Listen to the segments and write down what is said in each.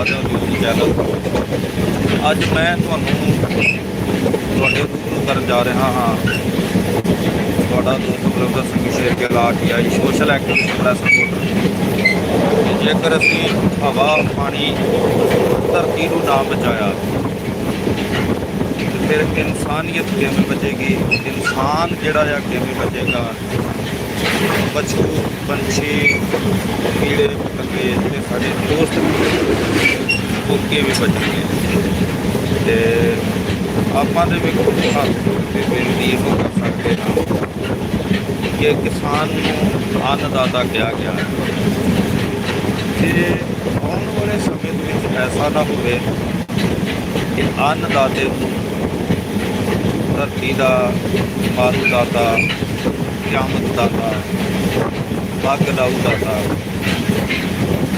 ਆਦਾ news channel ਅੱਜ ਮੈਂ ਤੁਹਾਨੂੰ ਤੁਹਾਡੇ ਰੂਬਰੂ ਕਰਨ ਜਾ ਰਿਹਾ ਹਾਂ। ਤੁਹਾਡਾ ਦੋਸਤ ਬਲਵੰਤ ਸਿੰਘ ਸ਼ੇਰ ਕੇ ਲਾਟੀਆਈ ਸੋਸ਼ਲ ਐਕਟਿਵਿਸਟ ਪ੍ਰੈਸ ਰਿਪੋਰਟਰ ਜੇਕਰ ਅਸੀਂ ਹਵਾ, ਪਾਣੀ, ਧਰਤੀ ਨੂੰ ਨਾ ਬਚਾਇਆ ਫਿਰ ਇਨਸਾਨੀਅਤ ਕਿਵੇਂ ਬਚੇਗੀ? ਇਨਸਾਨ ਜਿਹੜਾ ਆ ਕਿਵੇਂ ਬਚੇਗਾ? ਪਸ਼ੂ ਪੰਛੀ, ਕੀੜੇ ਪੱਕੇ ਤੇ ਸਾਡੇ ਦੋਸਤ ਉਹ ਕਿਵੇਂ ਬਚਣਗੇ ਤੇ ਆਪਾਂ ਦੇ ਵੇਖੋ ਹੱਥ ਜੋੜ ਕੇ ਬੇਨਤੀ ਇਹੋ ਕਰ ਸਕਦੇ ਹਾਂ ਕਿ ਕਿਸਾਨ ਨੂੰ ਅੰਨਦਾਤਾ ਕਿਹਾ ਗਿਆ। ਹੈ ਤੇ ਆਉਣ ਵਾਲੇ ਸਮੇਂ ਦੇ ਵਿੱਚ ਐਸਾ ਨਾ ਹੋਵੇ ਕਿ ਅੰਨਦਾਤੇ ਨੂੰ ਧਰਤੀ ਦਾ ਮਾਰੂ ਦਾਤਾ ਕਿਆਮਤ ਦਾਤਾ ਅੱਗ ਲਾਊ ਦਾਤਾ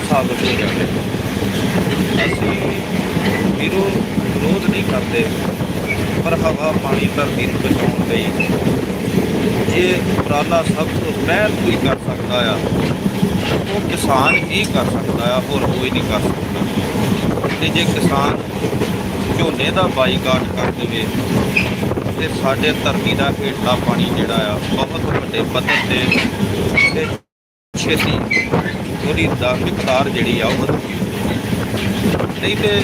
ਸਾਬਤ ਹੋ ਜਾਵੇ ਅਸੀਂ ਵੀਰੋ ਵਿਰੋਧ ਨਹੀਂ ਕਰਦੇ, ਪਰ ਹਵਾ ਪਾਣੀ ਧਰਤੀ ਨੂੰ ਬਚਾਉਣ ਲਈ ਇਹ ਉਪਰਾਲਾ ਸਭ ਤੋਂ ਪਹਿਲ ਕੋਈ ਕਰ ਸਕਦਾ ਆ, ਉਹ ਕਿਸਾਨ ਹੀ ਕਰ ਸਕਦਾ ਆ, ਹੋਰ ਕੋਈ ਨਹੀਂ ਕਰ ਸਕਦਾ। ਤੇ ਜੇ ਕਿਸਾਨ ਝੋਨੇ ਦਾ ਬਾਈਕਾਟ ਕਰ ਦੇਵੇ, ਤੇ ਸਾਡੇ ਧਰਤੀ ਦਾ ਹੇਠਲਾ ਪਾਣੀ ਜਿਹੜਾ ਆ, ਬਹੁਤ ਵੱਡੇ ਪੱਧਰ ਤੇ ਛੇਤੀ ਉਹਦੀ ਦਾ ਮਿਕਦਾਰ ਜਿਹੜੀ ਆ ਉਹ ਵਧੂਗੀ। ਨਹੀਂ ਤੇ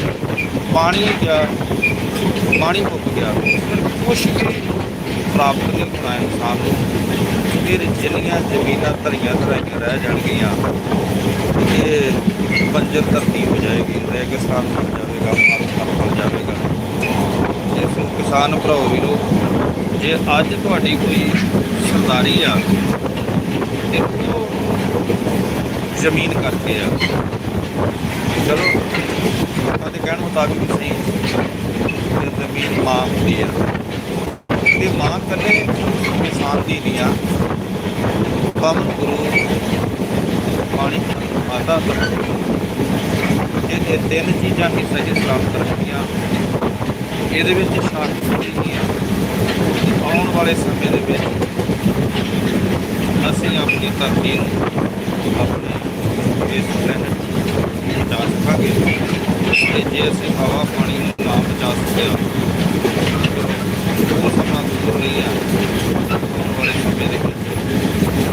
ਪਾਣੀ ਗਿਆ ਪਾਣੀ ਮੁੱਕ ਗਿਆ ਕੁਛ ਵੀ ਪ੍ਰਾਪਤ ਨਹੀਂ ਹੋਣਾ ਇਨਸਾਨ ਨੂੰ। ਫਿਰ ਜਿੰਨੀਆਂ ਜ਼ਮੀਨਾਂ ਧਰੀਆਂ ਧਰਾਈਆਂ ਰਹਿ ਜਾਣਗੀਆਂ, ਇਹ ਬੰਜਰ ਧਰਤੀ ਹੋ ਜਾਏਗੀ, ਰੇਗਿਸਤਾਨ ਬਣ ਜਾਵੇਗਾ ਮਾਰੂਥਲ ਬਣ ਜਾਵੇਗਾ। ਇਸ ਨੂੰ ਕਿਸਾਨ ਭਰਾਓ ਵੀਰੋ, ਜੇ ਅੱਜ ਤੁਹਾਡੀ ਕੋਈ ਸਰਦਾਰੀ ਆ, ਤੇ ਉਹ ਜ਼ਮੀਨ ਕਰਕੇ ਆ। ਚਲੋ ਲੋਕਾਂ ਦੇ ਕਹਿਣ ਮੁਤਾਬਿਕ ਵੀ ਸਹੀ ਤੇ ਜ਼ਮੀਨ ਮਾਂ ਹੁੰਦੀ ਆ। ਤੇ ਮਾਂ ਕੱਲੇ ਕਿਸਾਨ ਦੀ ਨਹੀਂ ਆ। ਪਵਨ ਗੁਰੂ ਪਾਣੀ ਮਾਤਾ ਇਹ ਤਿੰਨ ਚੀਜ਼ਾਂ ਹੀ ਸਹੀ ਸਲਾਮਤ ਰੱਖੀਆਂ ਇਹਦੇ ਵਿੱਚ ਸ਼ਾਂਤੀ ਨਹੀਂ ਆ। ਆਉਣ ਵਾਲੇ ਸਮੇਂ ਦੇ ਵਿੱਚ ਅਸੀਂ ਆਪਣੀ ਧਰਤੀ ਨੂੰ ਆਪਣੇ ਇਸ ਪਲੈਨਟ ਨੂੰ ਬਚਾ ਸਕਾਂਗੇ। ਤੇ ਜੇ ਅਸੀਂ ਹਵਾ, ਪਾਣੀ ਨੂੰ ਨਾ ਬਚਾ ਸਕਿਆ, ਉਹ ਸਮਾਂ ਦੂਰ ਨਹੀਂ ਆ। ਆਉਣ ਵਾਲੇ ਸਮੇਂ ਦੇ ਵਿੱਚ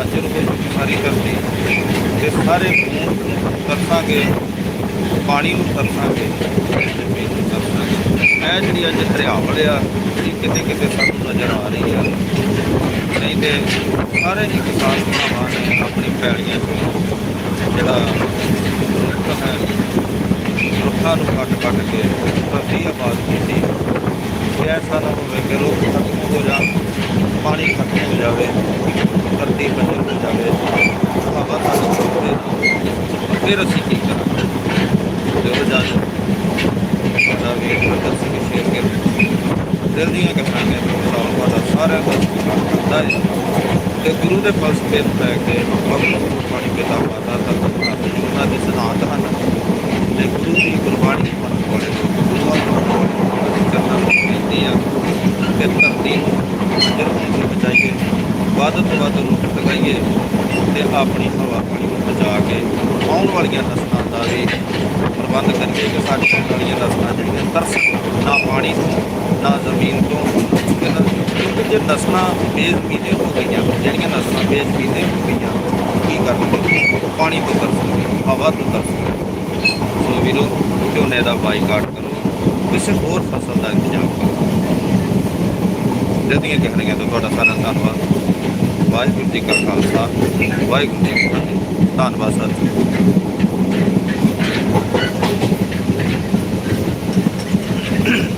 ਅੱਜ ਹੋ ਚੁੱਕੀ ਸਾਰੀ ਧਰਤੀ ਤੇ ਸਾਰੇ ਖੂਨ ਨੂੰ ਤਰਸਾਂਗੇ। ਪਾਣੀ ਨੂੰ ਤਰਸਾਂਗੇ ਜ਼ਮੀਨ ਨੂੰ ਤਰਸਾਂਗੇ। ਇਹ ਜਿਹੜੀ ਅੱਜ ਹਰਿਆਵਲ ਆ, ਇਹ ਕਿਤੇ ਕਿਤੇ ਸਾਨੂੰ ਨਜ਼ਰ ਆ ਰਹੀ ਆ। ਨਹੀਂ ਤੇ ਸਾਰੇ ਹੀ ਕਿਸਾਨ ਭਰਾਵਾਂ ਨੇ ਆਪਣੀ ਪੈਲੀਆਂ 'ਚ ਜਿਹੜਾ ਰੁੱਖ ਹੈ, ਰੁੱਖਾਂ ਨੂੰ ਕੱਟ ਕੱਟ ਕੇ ਧਰਤੀ ਆਬਾਦ ਕੀਤੀ। ਇਹ ਸਾਰਾ ਨਾ ਹੋਵੇ ਕਿ ਰੁੱਖ ਖਤਮ ਹੋ ਜਾਣ ਪਾਣੀ ਖਤਮ ਹੋ ਜਾਵੇ, ਧਰਤੀ ਬੰਜਰ ਹੋ ਜਾਵੇ। ਹਵਾ ਸਾਨੂੰ ਛੋੜੇ ਨਾ ਫਿਰ ਅਸੀਂ ਕੀ ਕਰਾਂਗੇ ਜਦੋਂ ਜਦ ਸਾਡਾ ਵੀ ਪ੍ਰਦਰ ਸਿੰਘ ਸ਼ੇਰ ਕੇ ਦਿਲ ਦੀਆਂ ਗੱਲਾਂ ਨੇ ਸਾਲ ਬਾਅਦ ਸਾਰਿਆਂ ਦਾ ਸਤਿਕਾਰ ਕਰਦਾ ਹੈ। ਤੇ ਗੁਰੂ ਦੇ ਫਲਸਫੇ ਨੂੰ ਲੈ ਕੇ ਭਗਤ ਪਾਣੀ ਪਿਤਾ ਮਾਤਾ ਦਾ ਧੰਨਵਾਦ ਉਹਨਾਂ ਦੇ ਸਿਧਾਂਤ ਹਨ। ਤੇ ਗੁਰੂ ਦੀ ਗੁਰਬਾਣੀ ਮਨ ਕੋਲੇ, ਗੁਰੂਆਂ ਨੂੰ ਕਰਨਾ ਚਾਹੀਦੀ ਆ। ਕਿ ਧਰਤੀ ਨੂੰ ਜਰੂਰ ਨੂੰ ਬਚਾਈਏ, ਵੱਧ ਤੋਂ ਵੱਧ ਰੁੱਖ ਲਗਾਈਏ ਤੇ ਆਪਣੀ ਹਵਾ ਪਾਣੀ ਨੂੰ ਬਚਾ ਕੇ ਆਉਣ ਵਾਲੀਆਂ ਨਸਲਾਂ ਦਾ ਪ੍ਰਬੰਧ ਕਰੀਏ ਕਿ ਸਾਡੇ ਆਉਣ ਵਾਲੀਆਂ ਨਸਲਾਂ ਜਿਹੜੀਆਂ ਤਰਸਣ ਨਾ ਪਾਣੀ ਤੋਂ, ਨਾ ਜ਼ਮੀਨ ਤੋਂ, ਇਹਨਾਂ- ਕਿਉਂਕਿ ਜੇ ਨਸਲਾਂ ਬੇਜ਼ਮੀਨੇ ਹੋ ਗਈਆਂ, ਜਿਹੜੀਆਂ ਨਸਲਾਂ ਬੇਜ਼ਮੀਨੇ ਹੋ ਗਈਆਂ, ਕੀ ਕਰਨਗੇ? ਪਾਣੀ ਤੋਂ ਤਰਸਣਗੇ ਹਵਾ ਤੋਂ ਤਰਸਣਗੇ ਸੋ ਵੀਰੋ, ਝੋਨੇ ਦਾ ਬਾਈਕਾਟ ਕਰੋ, ਕਿਸੇ ਹੋਰ ਫਸਲ ਦਾ ਇੰਤਜ਼ਾਮ ਕਰੋ। ਜਦੀਆਂ ਕਹਿਣੀਆਂ ਤੋਂ ਤੁਹਾਡਾ ਸਾਰਾ ਧੰਨਵਾਦ। ਵਾਹਿਗੁਰੂ ਜੀ ਕਾ ਖਾਲਸਾ, ਵਾਹਿਗੁਰੂ ਜੀ ਕੀ ਫਤਿਹ। ਧੰਨਵਾਦ ਸਰ। Yeah.